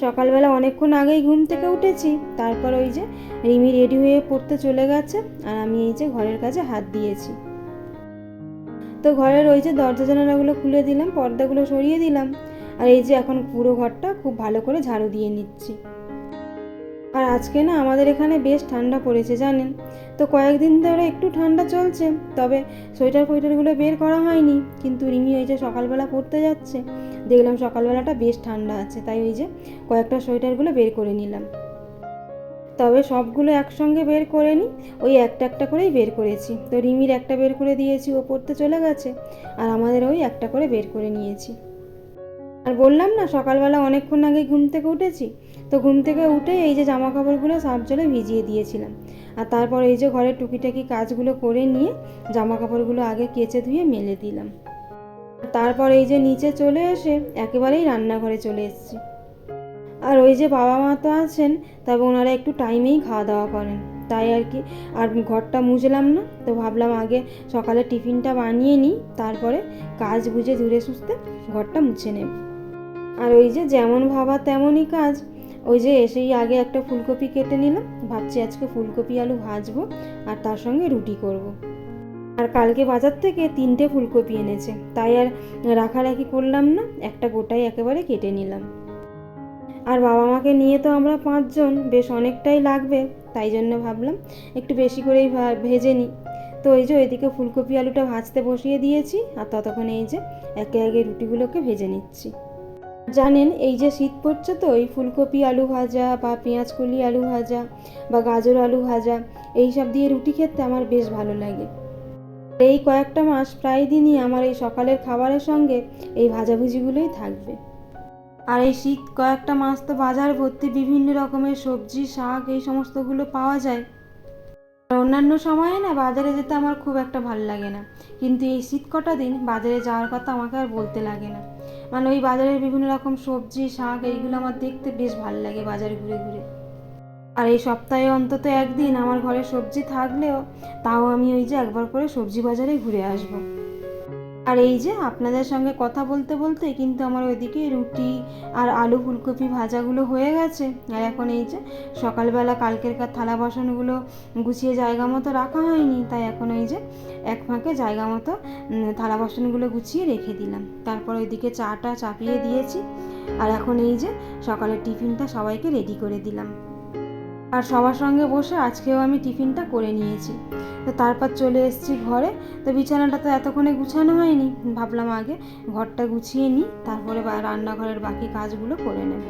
সকালবেলা অনেকক্ষণ আগেই ঘুম থেকে উঠেছি, তারপর ওই যে রিমি রেডি হয়ে পড়তে চলে গেছে আর আমি এই যে ঘরের কাছে হাত দিয়েছি। তো ঘরের ওই যে দরজা জানালাগুলো খুলে দিলাম, পর্দাগুলো সরিয়ে দিলাম আর এই যে এখন পুরো ঘরটা খুব ভালো করে ঝাড়ু দিয়ে নিচ্ছি। আর আজকে না আমাদের এখানে বেশ ঠান্ডা পড়েছে জানেন। তো কয়েকদিন ধরে একটু ঠান্ডা চলছে, তবে সোয়েটার ফোয়েটারগুলো বের করা হয়নি। কিন্তু রিমি ওই যে সকালবেলা পড়তে যাচ্ছে, দেখলাম সকালবেলাটা বেশ ঠান্ডা আছে, তাই ওই যে কয়েকটা সোয়েটারগুলো বের করে নিলাম। তবে সবগুলো একসঙ্গে বের করে নিই ওই একটা একটা করেই বের করেছি। তো রিমির একটা বের করে দিয়েছি, ও পড়তে চলে গেছে, আর আমাদের ওই একটা করে বের করে নিয়েছি। আর বললাম না, সকালবেলা অনেকক্ষণ আগে ঘুম থেকে উঠেছি তো ঘুম থেকে উঠে এই যে জামা কাপড়গুলো সাফ জলে ভিজিয়ে দিয়েছিলাম। আর তারপর এই যে ঘরের টুকিটাকি কাজগুলো করে নিয়ে জামা কাপড়গুলো আগে কেচে ধুয়ে মেলে দিলাম। তারপর এই যে নিচে চলে এসে একেবারেই রান্নাঘরে চলে এসেছি। আর ওই যে বাবা মা তো আছেন, তবে ওনারা একটু টাইমেই খাওয়া দাওয়া করেন। তাই আর কি, আর ঘরটা মুছলাম না, তো ভাবলাম আগে সকালে টিফিনটা বানিয়ে নিই, তারপরে কাজ বুঝে ধুরে সুস্থে ঘরটা মুছে নেব। আর ওই যে যেমন ভাবা তেমনই কাজ ওই যে এসেই আগে একটা ফুলকপি কেটে নিলাম, ভাবছি আজকে ফুলকপি আলু ভাজবো আর তার সঙ্গে রুটি করব। আর কালকে বাজার থেকে তিনটে ফুলকপি এনেছে, তাই আর রাখারাখি করলাম না, একটা গোটাই একেবারে কেটে নিলাম। আর বাবা মাকে নিয়ে তো আমরা পাঁচজন, বেশ অনেকটাই লাগবে, তাই জন্য ভাবলাম একটু বেশি করেই ভেজে নিই। তো এই যে ওইদিকে ফুলকপি আলুটা ভাজতে বসিয়ে দিয়েছি, আর ততক্ষণ এই যে একে একে রুটিগুলোকে ভেজে নিচ্ছি। জানেন, এই যে শীত পড়ছে তো, এই ফুলকপি আলু ভাজা বা পেঁয়াজ কলি আলু ভাজা বা গাজর আলু ভাজা, এই সব দিয়ে রুটি খেতে আমার বেশ ভালো লাগে। এই কয়েকটা মাস প্রায় দিনই আমার এই সকালের খাবারের সঙ্গে এই ভাজাভুজিগুলোই থাকবে। আর এই শীত কয়েকটা মাস তো বাজার ভর্তি বিভিন্ন রকমের সবজি, শাক, এই সমস্তগুলো পাওয়া যায়। অন্যান্য সময়ে না বাজারে যেতে আমার খুব একটা ভালো লাগে না। কিন্তু এই শীত কটা দিন বাজারে যাওয়ার কথা আমাকে আর বলতে লাগে না। মানে ওই বাজারের বিভিন্ন রকম সবজি, শাক এইগুলো আমার দেখতে বেশ ভালো লাগে বাজারে ঘুরে ঘুরে। আর এই সপ্তাহে অন্তত একদিন আমার ঘরে সবজি থাকলেও তাও আমি ওই যে একবার করে সবজি বাজারে ঘুরে আসব। আর এই যে আপনাদের সঙ্গে কথা বলতে বলতে কিন্তু আমার ওইদিকে রুটি আর আলু ফুলকপি ভাজাগুলো হয়ে গেছে। আর এখন এই যে সকালবেলা কালকের কার থালা বাসনগুলো গুছিয়ে জায়গা মতো রাখা হয়নি, তাই এখন এই যে এক ফাঁকে জায়গা মতো থালা বাসনগুলো গুছিয়ে রেখে দিলাম। তারপর ওইদিকে চাটা চাপিয়ে দিয়েছি। আর এখন এই যে সকালের টিফিনটা সবাইকে রেডি করে দিলাম। আর সবার সঙ্গে বসে আজকেও আমি টিফিনটা করে নিয়েছি। তো তারপর চলে এসেছি ঘরে। তো বিছানাটা তো এতক্ষণে গুছানো হয়নি। ভাবলাম আগে ঘরটা গুছিয়ে নিই, তারপরে রান্নাঘরের বাকি কাজগুলো করে নেব।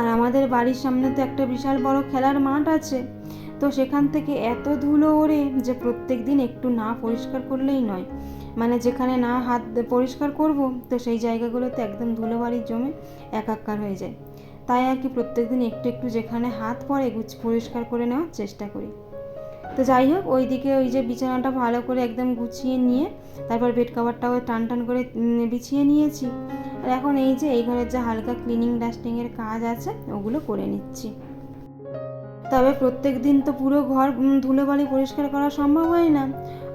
আর আমাদের বাড়ির সামনে তো একটা বিশাল বড় খেলার মাঠ আছে। তো সেখান থেকে এত ধুলো ওড়ে যে প্রত্যেক দিন একটু না পরিষ্কার করলেই নয়। মানে যেখানে না হাত পরিষ্কার করব, তো সেই জায়গাগুলোতে একদম ধুলো বাড়ি জমে একাকার হয়ে যায়। তাই আর কি প্রত্যেকদিন একটু একটু যেখানে হাত পড়ে গুছ পরিষ্কার করে নেওয়ার চেষ্টা করি। তো যাই হোক, ওইদিকে ওই যে বিছানাটা ভালো করে একদম গুছিয়ে নিয়ে, তারপর বেড কভারটাও টান টান করে বিছিয়ে নিয়েছি। আর এখন এই যে এই ঘরের যে হালকা ক্লিনিং ডাস্টিংয়ের কাজ আছে, ওগুলো করে নিচ্ছি। তবে প্রত্যেক দিন তো পুরো ঘর ধুলোবালি পরিষ্কার করা সম্ভব হয় না।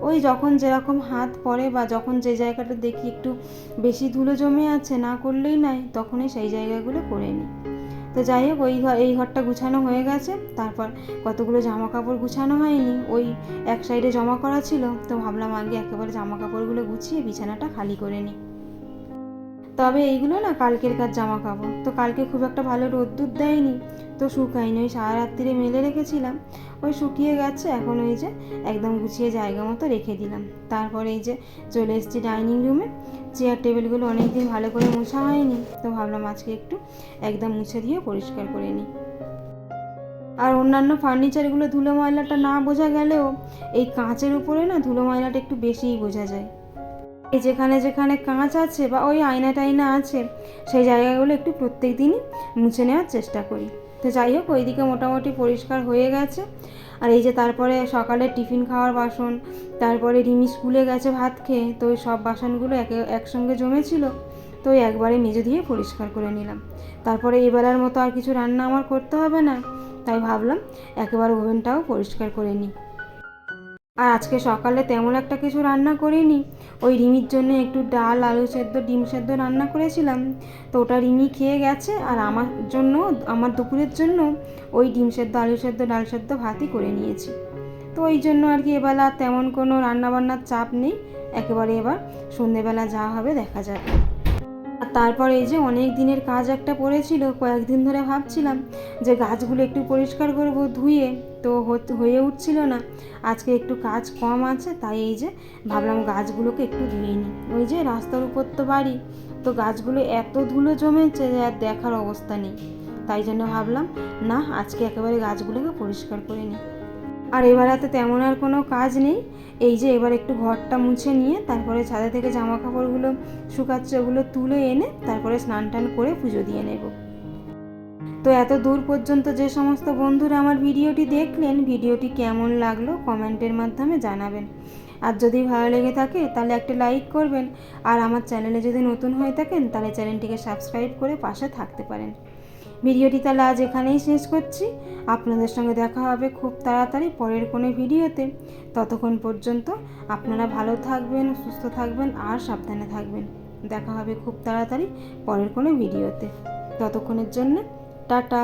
ওই যখন যেরকম হাত পড়ে বা যখন যে জায়গাটা দেখি একটু বেশি ধুলো জমে আছে না করলেই নাই, তখনই সেই জায়গাগুলো করে নিই। তো যাই হোক, ওই ঘর এই ঘরটা গুছানো হয়ে গেছে। তারপর কতগুলো জামা কাপড় গুছানো হয়নি। ওই এক সাইডে জমা করা ছিল। তো ভাবলাম আগে একেবারে জামা কাপড়গুলো গুছিয়ে বিছানাটা খালি করে নিই। তবে এইগুলো না কালকের কাজ জামা কাপড় তো কালকে খুব একটা ভালো রোদ্দুর দেয়নি। তো শুকায়নি ওই সারা রাত্রিরে মেলে রেখেছিলাম। ওই শুকিয়ে গেছে, এখন ওই যে একদম গুছিয়ে জায়গা মতো রেখে দিলাম। তারপরে এই যে চলে এসেছি ডাইনিং রুমে। চেয়ার টেবিলগুলো অনেকদিন ভালো করে মোছা হয়নি, তো ভাবলাম আজকে একটু একদম মুছে দিয়ে পরিষ্কার করে নিই। আর অন্যান্য ফার্নিচারগুলো ধুলো ময়লাটা না বোঝা গেলেও এই কাঁচের উপরে না ধুলো ময়লাটা একটু বেশিই বোঝা যায়। এই যেখানে যেখানে কাঁচ আছে বা ওই আয়না টাইনা আছে, সেই জায়গাগুলো একটু প্রত্যেক দিনই মুছে নেওয়ার চেষ্টা করি। তো যাই হোক, ওইদিকে মোটামুটি পরিষ্কার হয়ে গেছে। আর এই যে তারপরে সকালে টিফিন খাওয়ার বাসন, তারপরে রিমি স্কুলে গেছে ভাত খেয়ে, তো ওই সব বাসনগুলো একে, একসঙ্গে জমেছিল, তো ওই একবারে মেজে দিয়ে পরিষ্কার করে নিলাম। তারপরে এবেলার মতো আর কিছু রান্না আমার করতে হবে না, তাই ভাবলাম একেবারে ওভেনটাও পরিষ্কার করে নিই। আর আজকে সকালে তেমন একটা কিছু রান্না করিনি। ওই রিমির জন্য একটু ডাল, আলু সেদ্ধ, ডিম সেদ্ধ রান্না করেছিলাম। তো ওটা রিমি খেয়ে গেছে আর আমার জন্য, আমার দুপুরের জন্য ওই ডিম সেদ্ধ, আলু সেদ্ধ, ডাল সেদ্ধ ভাতই করে নিয়েছি। তো ওই জন্য আর কি এবেলা তেমন কোনো রান্নাবান্নার চাপ নেই। একেবারে এবার সন্ধেবেলা যা হবে দেখা যাবে। তারপর এই যে অনেক দিনের কাজ একটা পড়েছিল, কয়েকদিন ধরে ভাবছিলাম যে গাছগুলো একটু পরিষ্কার করব ধুয়ে, তো হয়ে উঠছিল না। আজকে একটু কাজ কম আছে, তাই এই যে ভাবলাম গাছগুলোকে একটু ধুয়ে নিই। ওই যে রাস্তার উপর তো বাড়ি, তো গাছগুলো এত ধুলো জমেছে যে আর দেখার অবস্থা নেই। তাই জন্য ভাবলাম, না, আজকে একেবারে গাছগুলোকে পরিষ্কার করে নিই। আর এবার হাতে তেমন আর কোনো কাজ নেই। এই যে এবার একটু ঘরটা মুছে নিয়ে, তারপরে ছাদে থেকে জামা কাপড়গুলো শুকাচ্ছে ওগুলো তুলে এনে, তারপরে স্নান টান করে পুজো দিয়ে নেব। তো এত দূর পর্যন্ত যে সমস্ত বন্ধুরা আমার ভিডিওটি দেখলেন, ভিডিওটি কেমন লাগল কমেন্টের মাধ্যমে জানাবেন। আর যদি ভালো লেগে থাকে, তাহলে একটা লাইক করবেন। আর আমার চ্যানেলে যদি নতুন হয়ে থাকেন, তাহলে চ্যানেলটিকে সাবস্ক্রাইব করে পাশে থাকতে পারেন। ভিডিওটি তাহলে আজ এখানেই শেষ করছি। আপনাদের সঙ্গে দেখা হবে খুব তাড়াতাড়ি পরের কোনো ভিডিওতে। ততক্ষণ পর্যন্ত আপনারা ভালো থাকবেন, সুস্থ থাকবেন আর সাবধানে থাকবেন। দেখা হবে খুব তাড়াতাড়ি পরের কোনো ভিডিওতে। ততক্ষণের জন্য টাটা।